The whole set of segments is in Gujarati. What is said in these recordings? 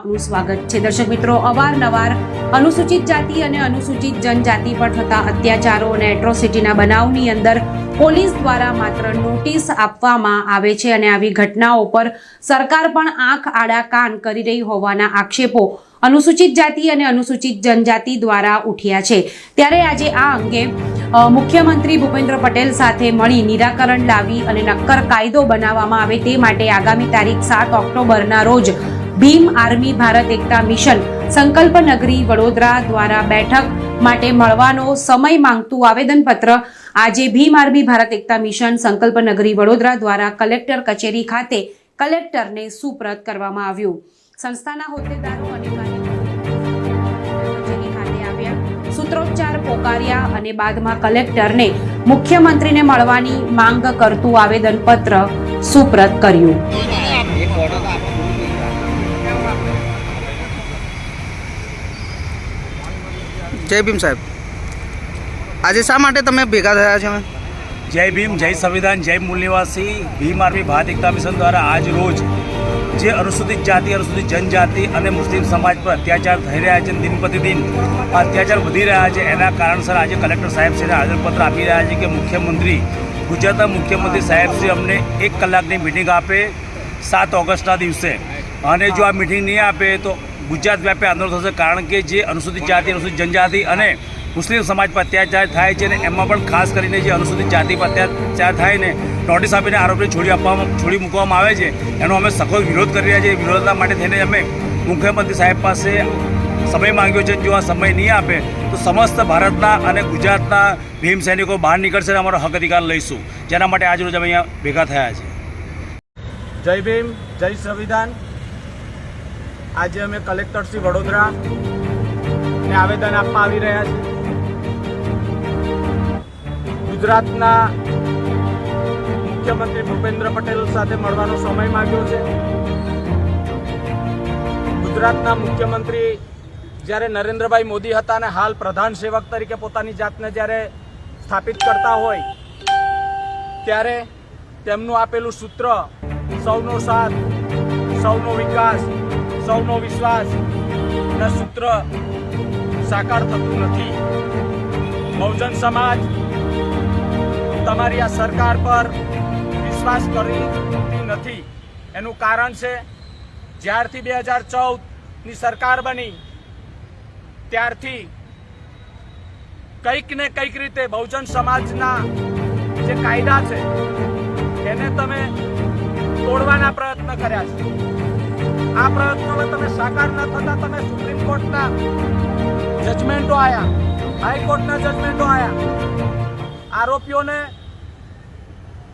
આપનું સ્વાગત છે. દર્શક મિત્રો, અવારનવાર અનુસૂચિત જાતિ અને અનુસૂચિત જનજાતિ પર થતા અત્યાચારો અને એટ્રોસિટીના બનાવની અંદર પોલીસ દ્વારા માત્ર નોટિસ આપવામાં આવે છે અને આવી ઘટનાઓ પર સરકાર પણ આંખ આડા કાન કરી રહી હોવાના આક્ષેપો અનુસૂચિત જાતિ અને અનુસૂચિત જનજાતિ દ્વારા ઉઠ્યા છે. ત્યારે આજે આ અંગે મુખ્યમંત્રી ભૂપેન્દ્ર પટેલ સાથે મળી નિરાકરણ લાવી અને નક્કર કાયદો બનાવવામાં આવે તે માટે આગામી તારીખ સાત ઓક્ટોબરના રોજ ભીમ આર્મી ભારત એકતા મિશન સંકલ્પ નગરી વડોદરા દ્વારા બેઠક માટે મળવાનો સમય માંગતું આવેદનપત્ર આજે ભીમ આર્મી ભારત એકતા મિશન સંકલ્પ નગરી વડોદરા દ્વારા કલેક્ટર કચેરી ખાતે કલેક્ટરને સુપ્રત કરવામાં આવ્યું. સંસ્થાના હોદ્દેદારો અને સૂત્રોચ્ચાર પોકાર્યા અને બાદમાં કલેક્ટરને મુખ્યમંત્રીને મળવાની માંગ કરતું આવેદનપત્ર સુપ્રત કર્યું. જય ભીમ સાહેબ. આજે શા માટે તમે ભેગા થયા છો? જય ભીમ, જય સંવિધાન, જય મૂળ ભીમ આર્મી ભારત એકતા મિશન દ્વારા આજ રોજ જે અનુસૂચિત જાતિ, અનુસૂચિત જનજાતિ અને મુસ્લિમ સમાજ પર અત્યાચાર થઈ રહ્યા છે, દિન પ્રતિદિન અત્યાચાર વધી રહ્યા છે, એના કારણસર આજે કલેક્ટર સાહેબ શ્રીને આવેદનપત્ર આપી રહ્યા છે કે મુખ્યમંત્રી, ગુજરાતના મુખ્યમંત્રી સાહેબશ્રી અમને એક કલાકની મિટિંગ આપે સાત ઓગસ્ટના દિવસે. અને જો આ મિટિંગ નહીં આપે તો ગુજરાત વ્યાપી આંદોલન થશે, કારણ કે જે અનુસૂચિત જાતિ, અનુસૂચિત જનજાતિ અને મુસ્લિમ સમાજ પર અત્યાચાર થાય છે ને એમાં પણ ખાસ કરીને જે અનુસૂચિત જાતિ પર અત્યાચાર થાય ને નોટિસ આપીને આરોપીને છોડી આપવામાં, છોડી મૂકવામાં આવે છે, એનો અમે સખત વિરોધ કરી રહ્યા છીએ. વિરોધના માટે થઈને અમે મુખ્યમંત્રી સાહેબ પાસે સમય માંગ્યો છે. જો આ સમય નહીં આપે તો સમસ્ત ભારતના અને ગુજરાતના ભીમ સૈનિકો બહાર નીકળશે અને અમારો હક અધિકાર લઈશું. જેના માટે આજરોજ અમે અહીંયા ભેગા થયા છે જય ભીમ, જય સંવિધાન. આજે અમે કલેક્ટર શ્રી વડોદરા આવેદન આપવા આવી રહ્યા છીએ. ગુજરાતના મુખ્યમંત્રી ભૂપેન્દ્ર પટેલ સાથે મળવાનો સમય માંગ્યો છે. ગુજરાતના મુખ્યમંત્રી જ્યારે નરેન્દ્રભાઈ મોદી હતા અને હાલ પ્રધાન સેવક તરીકે પોતાની જાતને જ્યારે સ્થાપિત કરતા હોય, ત્યારે તેમનું આપેલું સૂત્ર, સૌનો સાથ, સૌનો વિકાસ સૌનો વિશ્વાસ ના સૂત્ર સાકાર થતું નથી. બહુજન સમાજ, તમારી આ સરકાર પર વિશ્વાસ કરતી નથી. એનું કારણ છે, જ્યારથી બે હજાર ચૌદની સરકાર બની, ત્યારથી કંઈક ને કંઈક રીતે બહુજન સમાજના જે કાયદા છે, એને તમે તોડવાના પ્રયત્ન કર્યા છે. આ પ્રયત્નોમાં તમે સાકાર ન થતા તમે સુપ્રીમ કોર્ટના જજમેન્ટો આયા. હાઈકોર્ટના જજમેન્ટો આયા. આરોપીઓને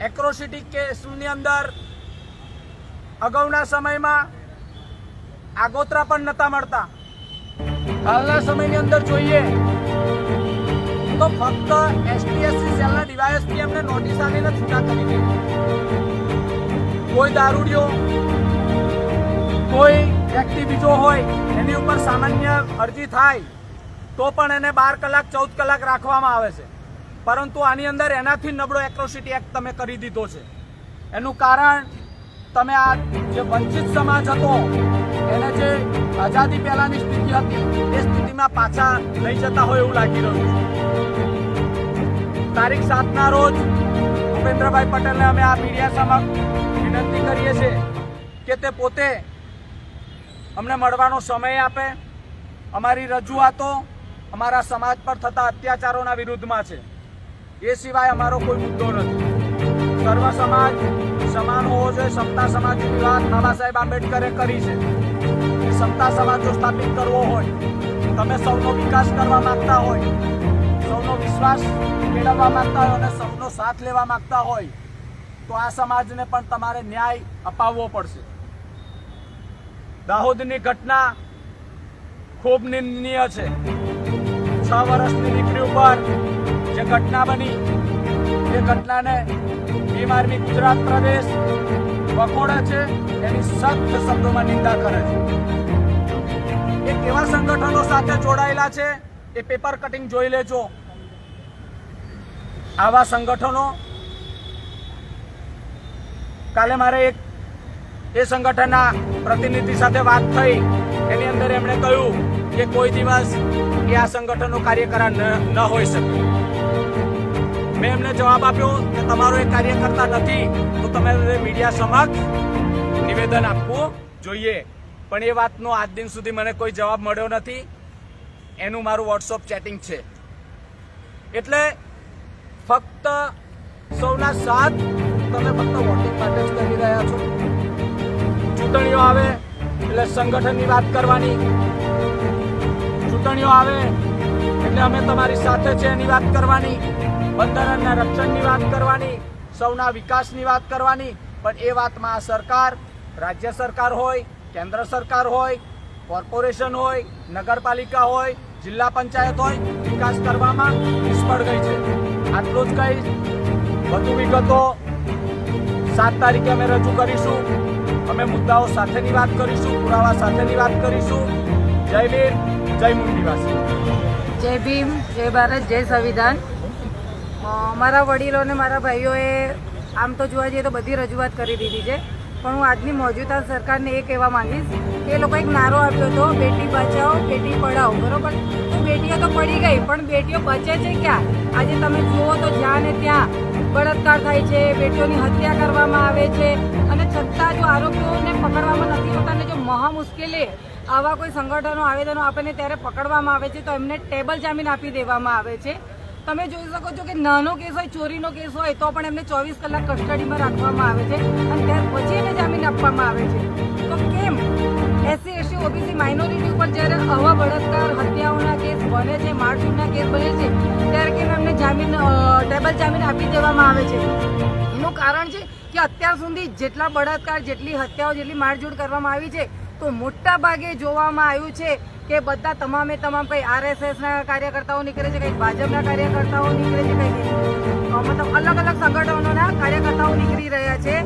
એક્રોસિટી કેસની અંદર અગાઉના સમયમાં આગોતરા પણ નતા મળતા. હાલના સમયની અંદર જોઈએ તો ફક્ત એસટીએસસી સેલના ડીવાયએસપી એમને નોટિસ આવીને છૂટા કરી દે કોઈ દારૂડિયો કોઈ વ્યક્તિ બીજો હોય, એની ઉપર સામાન્ય અરજી થાય, તો પણ એને બાર કલાક, ચૌદ કલાક રાખવામાં આવે છે. પરંતુ આની અંદર એનાથી નબળો એક્રોસિટી એક્ટ તમે કરી દીધો છે. એનું કારણ, તમે આ જે વંચિત સમાજ હતો, એને જે આઝાદી પહેલાની સ્થિતિ હતી, એ સ્થિતિમાં પાછા લઈ જતા હોય એવું લાગી રહ્યું તારીખ સાતના રોજ ભૂપેન્દ્રભાઈ પટેલને અમે આ મીડિયા સમક્ષ વિનંતી કરીએ છીએ કે તે પોતે અમને મળવાનો સમય આપે. અમારી રજૂઆતો અમારા સમાજ પર થતા અત્યાચારોના વિરુદ્ધમાં છે. એ સિવાય અમારો કોઈ મુદ્દો નથી. સર્વ સમાજ સમાન હોવો જોઈએ. સમતા સમાજની વાત બાબા સાહેબ આંબેડકરે કરી છે. સમતા સમાજ જો સ્થાપિત કરવો હોય, તમે સૌનો વિકાસ કરવા માંગતા હોય, સૌનો વિશ્વાસ મેળવવા માંગતા હોય અને સૌનો સાથ લેવા માંગતા હોય, તો આ સમાજને પણ તમારે ન્યાય અપાવવો પડશે. દાહોદની ઘટના ખૂબ નિંદનીય છે. છ વર્ષની દીકરી ઉપર જે ઘટના બની, એ ઘટનાને આર્મી ગુજરાત પ્રદેશ વખોડે છે, એની સખ્ત શબ્દોમાં નિંદા કરે છે. એ કેવા સંગઠનો સાથે જોડાયેલા છે, એ પેપર કટિંગ જોઈ લેજો. આવા સંગઠનો કાલે મારે એક એ સંગઠનના પ્રતિનિધિ સાથે વાત થઈ. એની અંદર એમણે કહ્યું કે કોઈ દિવસ એ આ સંગઠનનો કાર્યકરા ન હોઈ શકે. મેં એમને જવાબ આપ્યો કે તમારો એ કાર્યકર્તા નથી, તો તમે મીડિયા સમક્ષ નિવેદન આપવું જોઈએ. પણ એ વાતનો આજ દિન સુધી મને કોઈ જવાબ મળ્યો નથી. એનું મારું વોટ્સઅપ ચેટિંગ છે. એટલે ફક્ત સૌના સાથ તમે ફક્ત વોટિંગ માટે જ કરી રહ્યા છો. ચૂંટણીઓ આવે, એટલે સંગઠનની વાત કરવાની. ચૂંટણીઓ આવે, એટલે અમે તમારી સાથે છે એની વાત કરવાની, બંધારણના રક્ષણની વાત કરવાની, સૌના વિકાસની વાત કરવાની. પણ એ વાતમાં સરકાર, રાજ્ય સરકાર હોય, કેન્દ્ર સરકાર હોય, કોર્પોરેશન હોય, નગરપાલિકા હોય, જિલ્લા પંચાયત હોય, વિકાસ કરવામાં નિષ્ફળ ગઈ છે. આટલું જ કહીશ. વધુ વિગતો સાત તારીખે અમે રજૂ કરીશું. અમે મુદ્દાઓ સાથેની વાત કરીશું, પુરાવા સાથેની વાત કરીશું. જય ભીમ, જય મુંડીવાસી જય ભીમ, જય ભારત, જય સંવિધાન. મારા વડીલો અને મારા ભાઈઓએ આમ તો જોવા જઈએ તો બધી રજૂઆત કરી દીધી છે. પણ હું આજની મોજૂદા સરકારને એ કહેવા માંગીશ કે એ લોકો એક નારો આપ્યો હતો, બેટી બચાવો બેટી પઢાઓ બરોબર? તો બેટીઓ તો પડી ગઈ, પણ બેટીઓ બચે છે ક્યાં? આજે તમે જુઓ તો જ્યાં ને ત્યાં બળાત્કાર થાય છે, બેટીઓની હત્યા કરવામાં આવે છે અને છતાં જો આરોપીઓને પકડવામાં નથી હોતા અને જો મહા મુશ્કેલી આવા કોઈ સંગઠનો, આવેદનો આપે ને ત્યારે પકડવામાં આવે છે, તો એમને ટેબલ જામીન આપી દેવામાં આવે છે. તમે જોઈ શકો છો કે નાનો કેસ હોય, ચોરીનો કેસ હોય, તો પણ એમને ચોવીસ કલાક કસ્ટડીમાં રાખવામાં આવે છે અને ત્યાર પછી એને જામીન આપવામાં આવે છે. તો કેમ? એસસી, એસટી, ઓબીસી માઇનોરિટી ઉપર જ્યારે આવા બળાત્કાર, હત્યાઓના કેસ બને છે મારઝૂડના કેસ બને છે, ત્યારે કેમ એમને જામીન ટેબલ જામીન આપી દેવામાં આવે છે? એનું કારણ છે કે અત્યાર સુધી જેટલા બળાત્કાર, જેટલી હત્યાઓ, જેટલી મારઝૂડ કરવામાં આવી છે તો મોટા ભાગે જોવામાં આવ્યું છે કે બધા તમામે તમામ કઈ આરએસએસના કાર્યકર્તાઓ નીકળે છે કઈ ભાજપના કાર્યકર્તાઓ નીકળે છે કઈ અ, મતલબ અલગ અલગ સંગઠનોના કાર્યકર્તાઓ નીકળી રહ્યા છે.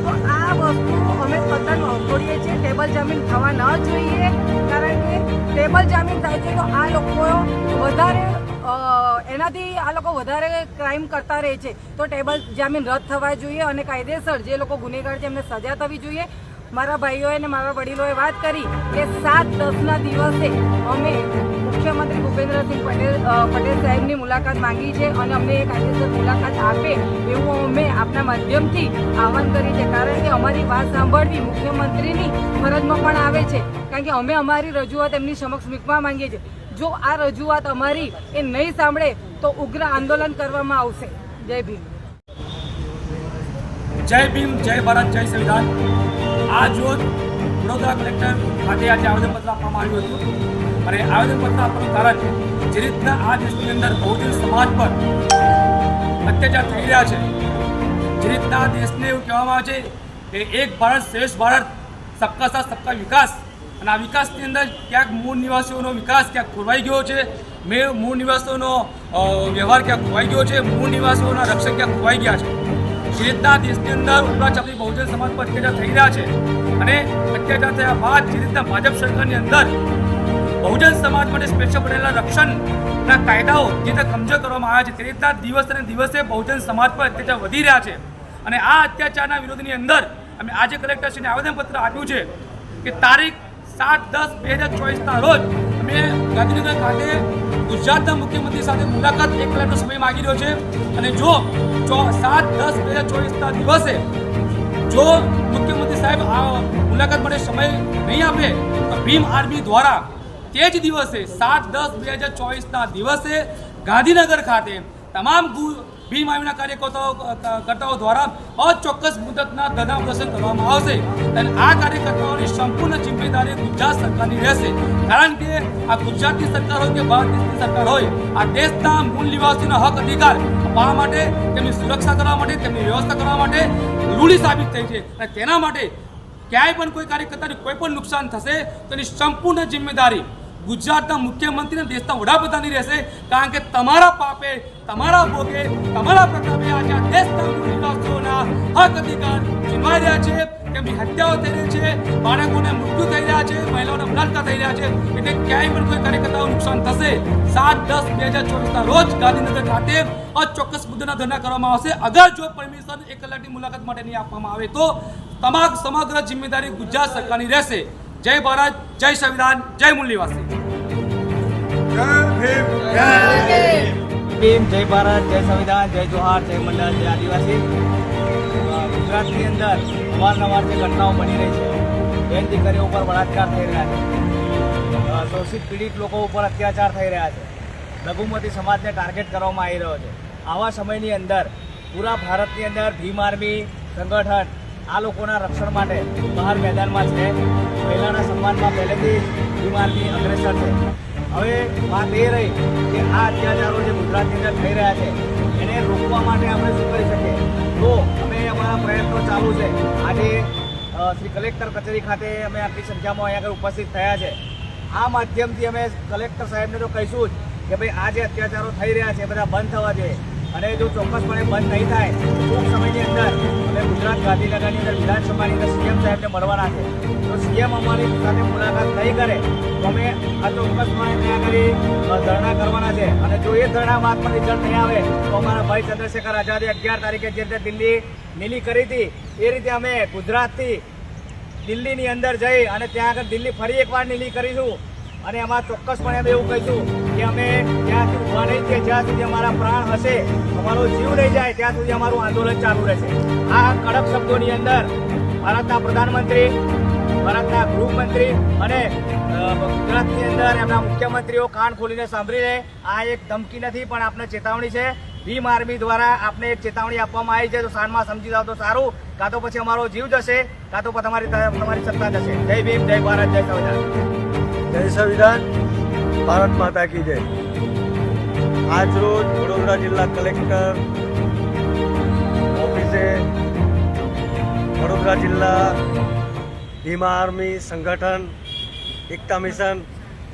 તો આ વસ્તુ અમે તદ્દન અવગણીએ છીએ ટેબલ જામીન થવા ન જોઈએ કારણ કે ટેબલ જામીન થાય છે તો આ લોકો વધારે એનાથી આ લોકો વધારે ક્રાઇમ કરતા રહે છે. તો ટેબલ જામીન રદ થવા જોઈએ અને કાયદેસર જે લોકો ગુનેગાર છે એમને સજા થવી જોઈએ. મારા ભાઈઓએ અને મારા વડીલોએ વાત કરી કે સાત દસના દિવસે અમે મુખ્યમંત્રી ભૂપેન્દ્રસિંહ પટેલ પટેલ સાહેબની મુલાકાત માંગી છે અને અમને એ કાયદેસર મુલાકાત આપે એવું અમે આપના માધ્યમથી આહવાન કરી છે. કારણ કે અમારી વાત સાંભળવી મુખ્યમંત્રીની ફરજમાં પણ આવે છે. કારણ કે અમે અમારી રજૂઆત એમની સમક્ષ મૂકવા માંગીએ છીએ. જો આ રજૂઆત અમારી એ નહીં સાંભળે તો ઉગ્ર આંદોલન કરવામાં આવશે. જય ભીમ. જય ભીમ, જય ભારત, જય સંવિધાન. આજ જૂથ વડોદરા કલેક્ટર ખાતે આજે આવેદનપત્ર આપવામાં આવ્યું હતું. અને આવેદનપત્ર આપવાનું કારણ જે રીતના આ દેશની અંદર બહુજન સમાજ પર અત્યાચાર થઈ રહ્યા છે, જે રીતના આ દેશને એવું કહેવામાં આવે છે કે એક ભારત શ્રેષ્ઠ ભારત, સબકા સાથ, સબકા વિકાસ. અને આ વિકાસની અંદર ક્યાંક મૂળ નિવાસીઓનો વિકાસ ક્યાંક ખોરવાઈ ગયો છે, મેં મૂળ નિવાસીઓનો વ્યવહાર ક્યાંક ખોવાઈ ગયો છે, મૂળ નિવાસીઓના રક્ષક ક્યાંક ખોવાઈ ગયા છે. જે રીતના દેશની અંદર ઉપરાચાપી બહુજન સમાજ પર અત્યાચાર થઈ રહ્યા છે. અને અત્યાચાર થયા બાદ જે રીતના ભાજપ સરકારની અંદર બહુજન સમાજ માટે સ્પેશિયલ બનેલા રક્ષણના કાયદાઓ જે રીતે કમજોર કરવામાં આવ્યા છે, તે રીતના દિવસ અને દિવસે બહુજન સમાજ પર અત્યાચાર વધી રહ્યા છે. અને આ અત્યાચારના વિરોધની અંદર અમે આજે કલેક્ટરશ્રીને આવેદનપત્ર આપ્યું છે કે તારીખ સાત દસ બે હજાર ચોવીસના રોજ અમે ગાંધીનગર ખાતે ગુજરાતના મુખ્યમંત્રી સાથે મુલાકાત એક કલાકનો સમય માગી રહ્યો છે. અને જો સાત, દસ, બે હજાર ચોવીસના દિવસે જો મુખ્યમંત્રી સાહેબ આ મુલાકાત માટે સમય નહીં આપે, તો ભીમ આર્મી દ્વારા તે જ દિવસે સાત, દસ, બે હજાર ચોવીસના દિવસે ગાંધીનગર ખાતે તમામ ભીમ આર્મીના કાર્યકર્તાઓ કરતાઓ દ્વારા અચોક્કસ મુદતના ધરણા પ્રદર્શન કરવામાં આવશે. અને આ કાર્યકર્તાઓની સંપૂર્ણ જિમ્મેદારી ગુજરાત સરકારની રહેશે. કારણ કે આ ગુજરાતની સરકાર હોય કે ભારત દેશની સરકાર હોય, આ દેશના મૂળ નિવાસીનો હક અધિકાર અપાવવા માટે, તેમની સુરક્ષા કરવા માટે, તેમની વ્યવસ્થા કરવા માટે રૂઢી સાબિત થઈ છે. અને તેના માટે ક્યાંય પણ કોઈ કાર્યકર્તાને કોઈ પણ નુકસાન થશે, તેની સંપૂર્ણ જિમ્મેદારી ગુજરાતના મુખ્યમંત્રી અને દેશના વડાપ્રધાનની રહેશે. કારણ કે તમારા પાપે, તમારા ભોગે, તમારા પ્રતાપે આજે આ મૂળ નિવાસીઓના હક અધિકાર છીનવાઈ રહ્યા છે. તેમની હત્યાઓ થઈ રહી છે, બાળકોને મૃત્યુ થઈ રહ્યા છે, મહિલાઓને બળાત્કાર થઈ રહ્યા છે. એટલે ક્યાંય પણ કોઈ કાર્યકર્તાઓ નુકસાન થશે. સાત દસ બે હજાર ચોવીસના રોજ ગાંધીનગર ખાતે અચોક્કસ મુદ્દાના ધરના કરવામાં આવશે. અગર જો પરમિશન એક કલાકની મુલાકાત માટે નહીં આપવામાં આવે તો તમામ સમગ્ર જિમ્મેદારી ગુજરાત સરકારની રહેશે. જય ભારત, જય સંવિધાન, જય ભીમ, જય ભારત, જય સંવિધાન, જય જોહાર, જય મંડળ, જય આદિવાસી. ગુજરાતની અંદર અવારનવાર જે ઘટનાઓ બની રહી છે, બેન દીકરીઓ ઉપર બળાત્કાર થઈ રહ્યા છે. શોષિત પીડિત લોકો ઉપર અત્યાચાર થઈ રહ્યા છે. લઘુમતી સમાજને ટાર્ગેટ કરવામાં આવી રહ્યો છે. આવા સમયની અંદર પૂરા ભારતની અંદર ભીમ આર્મી સંગઠન આ લોકોના રક્ષણ માટે બહાર મેદાનમાં છે. મહિલાના સન્માનમાં પહેલેથી બીમારની અગ્રેસર છે. હવે વાત એ રહી કે આ અત્યાચારો જે ગુજરાતની અંદર થઈ રહ્યા છે, એને રોકવા માટે આપણે શું કરી શકીએ? તો અમે અમારા પ્રયત્નો ચાલુ છે. આજે શ્રી કલેક્ટર કચેરી ખાતે અમે આટલી સંખ્યામાં અહીંયા આગળ ઉપસ્થિત થયા છે. આ માધ્યમથી અમે કલેક્ટર સાહેબને તો કહીશું જ કે ભાઈ, આ જે અત્યાચારો થઈ રહ્યા છે બધા બંધ થવા જોઈએ. અને જો ચોક્કસપણે બંધ નહીં થાય, ટૂંક સમયની અંદર અમે ગુજરાત ગાંધીનગરની અંદર વિધાનસભાની અંદર સીએમ સાહેબને મળવાના છે. તો સીએમ અમારી સાથે મુલાકાત નહીં કરે, તો અમે આ ચોક્કસપણે ત્યાં કરી ધરણા કરવાના છે. અને જો એ ધરણા બાદ પણ રિઝલ્ટ નહીં આવે, તો અમારા ભાઈ ચંદ્રશેખર આઝાદે અગિયાર તારીખે જે રીતે દિલ્હી નીલી કરી હતી, એ રીતે અમે ગુજરાતથી દિલ્હીની અંદર જઈ અને ત્યાં આગળ દિલ્હી ફરી એકવાર નીલી કરીશું. અને એમાં ચોક્કસપણે અમે એવું કહીશું કે અમે ત્યાંથી ઊભા નહીં કે જ્યાં સુધી અમારા પ્રાણ હશે, અમારો જીવ રહી જાય, ત્યાં સુધી અમારું આંદોલન ચાલુ રહેશે. આ કડક શબ્દોની અંદર ભારતના પ્રધાનમંત્રી, ભારતના ગૃહમંત્રી અને ગુજરાતની અંદર એમના મુખ્યમંત્રીઓ કાન ખોલીને સાંભળી રહે આ એક ધમકી નથી, પણ આપને ચેતવણી છે. ભીમ આર્મી દ્વારા આપને એક ચેતવણી આપવામાં આવી છે. તો સાંજમાં સમજી જાવ તો સારું. કાં તો પછી અમારો જીવ જશે, કાં તો તમારી તમારી સત્તા જશે. જય ભીમ, જય ભારત, જય સંવિધાન. જય સંવિધાન, ભારત માતા કી જય. આજ રોજ વડોદરા જિલ્લા કલેક્ટર ઓફિસે વડોદરા જિલ્લા ભીમા આર્મી સંગઠન, એકતા મિશન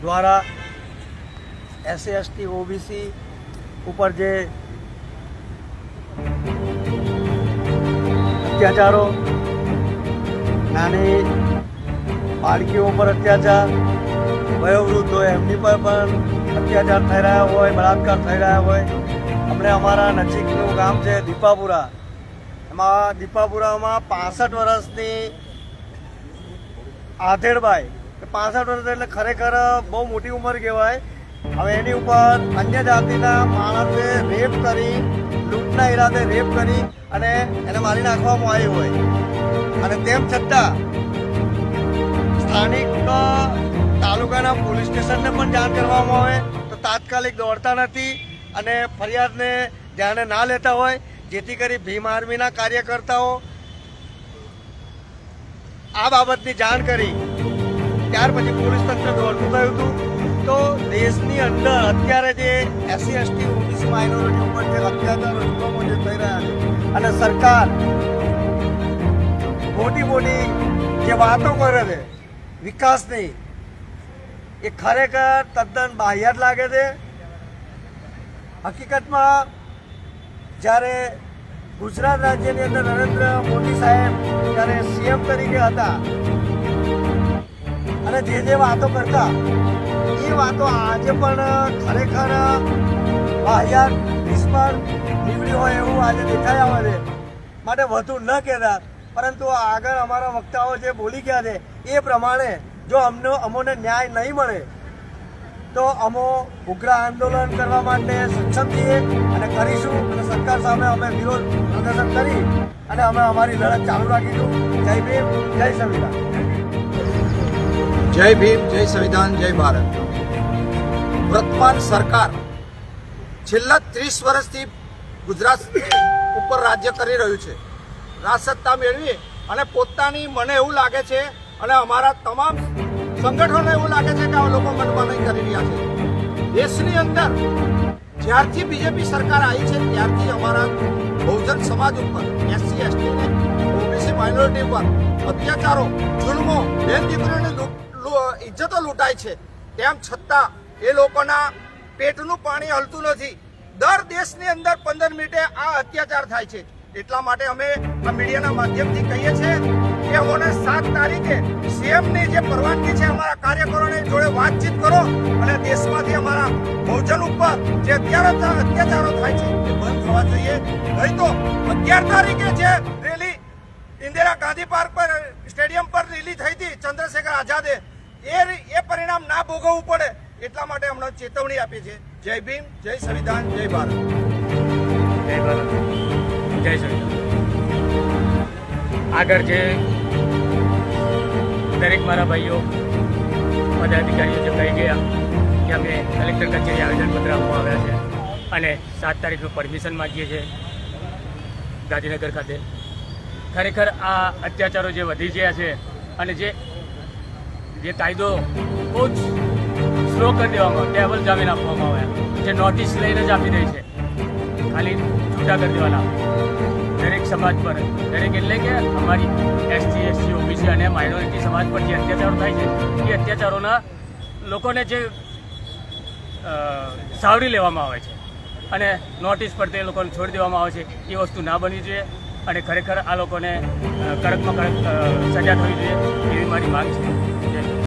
દ્વારા એસસી એસટી ઓબીસી ઉપર જે અત્યાચારો, નાની બાળકીઓ પર અત્યાચાર વયોવૃદ્ધ હોય, એમની પર પણ અત્યાચાર થઈ રહ્યા હોય, બળાત્કાર થઈ રહ્યા હોય. અમને અમારા નજીકનું ગામ છે દીપાપુરા. એમાં દીપાપુરામાં પાસઠ વર્ષની આધેડભાઈ પાસઠ વર્ષ એટલે ખરેખર બહુ મોટી ઉંમર કહેવાય. હવે એની ઉપર અન્ય જાતિના માણસે રેપ કરી, લૂંટના ઈરાદે રેપ કરી અને એને મારી નાખવામાં આવી હોય. અને તેમ છતાં, સ્થાનિક તાલુકાના પોલીસ સ્ટેશનને પણ જાણ કરવામાં આવે તો તાત્કાલિક દોડતા નથી અને ફરિયાદને ધ્યાને ના લેતા હોય, જેથી કરી ભીમ આર્મીના કાર્યકર્તાઓ આ બાબતની જાણ કરી. ત્યાર પછી પોલીસ તંત્ર દોડતું થયું હતું. તો દેશની અંદર અત્યારે જે એસસી, એસટી, ઓબીસી માઇનોરિટી ઉપર જે અત્યાચારો જુલમો જે થઈ રહ્યા છે અને સરકાર મોટી મોટી જે વાતો કરે છે વિકાસની એ ખરેખર તદ્દન બાહ્યાત લાગે છે. હકીકતમાં જ્યારે ગુજરાત રાજ્યની અંદર નરેન્દ્ર મોદી સાહેબ જ્યારે સીએમ તરીકે હતા અને જે જે વાતો કરતા, એ વાતો આજે પણ ખરેખર બાહ્યાત નિષ્ફળ નીકળી હોય એવું આજે દેખાઈ આવે છે. માટે વધુ ન કહેતા, પરંતુ આગળ અમારા વક્તાઓ જે બોલી ગયા છે, એ પ્રમાણે જો અમને અમોને ન્યાય નહીં મળે, તો અમો ઉગ્ર આંદોલન કરવા માટે સક્ષમ છીએ અને કરીશું. અને સરકાર સામે અમે વિરોધ પ્રદર્શન કરી અને અમે અમારી લડત ચાલુ રાખીશું. જય ભીમ, જય સંવિધાન. જય ભીમ, જય સંવિધાન, જય ભારત. વર્તમાન સરકાર છેલ્લા ત્રીસ વર્ષથી ગુજરાત ઉપર રાજ્ય કરી રહ્યું છે. રાજસત્તા મેળવી અને પોતાની મને એવું લાગે છે અને અમારા તમામ સંગઠનો એવું લાગે છે કે આ લોકો મનમાની કરી રહ્યા છે. દેશની અંદર જ્યારથી બીજેપી સરકાર આવી છે, ત્યારથી અમારા બહુજન સમાજ ઉપર એસસી એસટી ઓબીસી માઇનોરિટી ઉપર અત્યાચારો, જુલ્મો, બેન દીકરીઓની ઇજ્જતો લૂંટાય છે. તેમ છતાં એ લોકોના પેટનું પાણી હલતું નથી. દર દેશની અંદર પંદર મિનિટે આ અત્યાચાર થાય છે. એટલા માટે અમે આ મીડિયાના માધ્યમથી કહીએ છીએ કે સાત તારીખે સીએમની જે પરવાનગી છે અમારા કાર્યકરોની જોડે વાતચીત કરો અને દેશમાંથી અમારા બહુજન ઉપર જે અત્યારે અત્યાચારો થાય છે એ બંધ થવા જોઈએ. નહીં તો અગિયાર તારીખે જે રેલી ઇન્દિરા ગાંધી પાર્ક પર, સ્ટેડિયમ પર રેલી થઈ હતી ચંદ્રશેખર આઝાદે, એ એ પરિણામ ના ભોગવવું પડે એટલા માટે હમણાં ચેતવણી આપી છે. જય ભીમ, જય સંવિધાન, જય ભારત. જય ભારત. જય સંવિધાન. આગળ જે દરેક મારા ભાઈઓ પદાધિકારીઓ જે કહી ગયા કે અમે કલેક્ટર કચેરી આવેદનપત્ર આપવા આવ્યા છે અને સાત તારીખનું પરમિશન માગીએ છીએ ગાંધીનગર ખાતે. ખરેખર આ અત્યાચારો જે વધી ગયા છે અને જે જે કાયદો બહુ જ સ્લો કરી દેવામાં ટેબલ જામીન આપવામાં આવ્યા, જે નોટિસ લઈને જ આપી દે છે. ખાલી છૂટા કરી દેવાના. દરેક સમાજ પર, દરેક એટલે કે અમારી એસટી એસસી ઓબીસી અને માઇનોરિટી સમાજ પર જે અત્યાચારો થાય છે, એ અત્યાચારોના લોકોને જે સાવરી લેવામાં આવે છે. અને નોટિસ પર તે લોકોને છોડી દેવામાં આવે છે. એ વસ્તુ ના બનવી જોઈએ અને ખરેખર આ લોકોને કડકમાં કડક સજા થવી જોઈએ એવી મારી માંગ છે.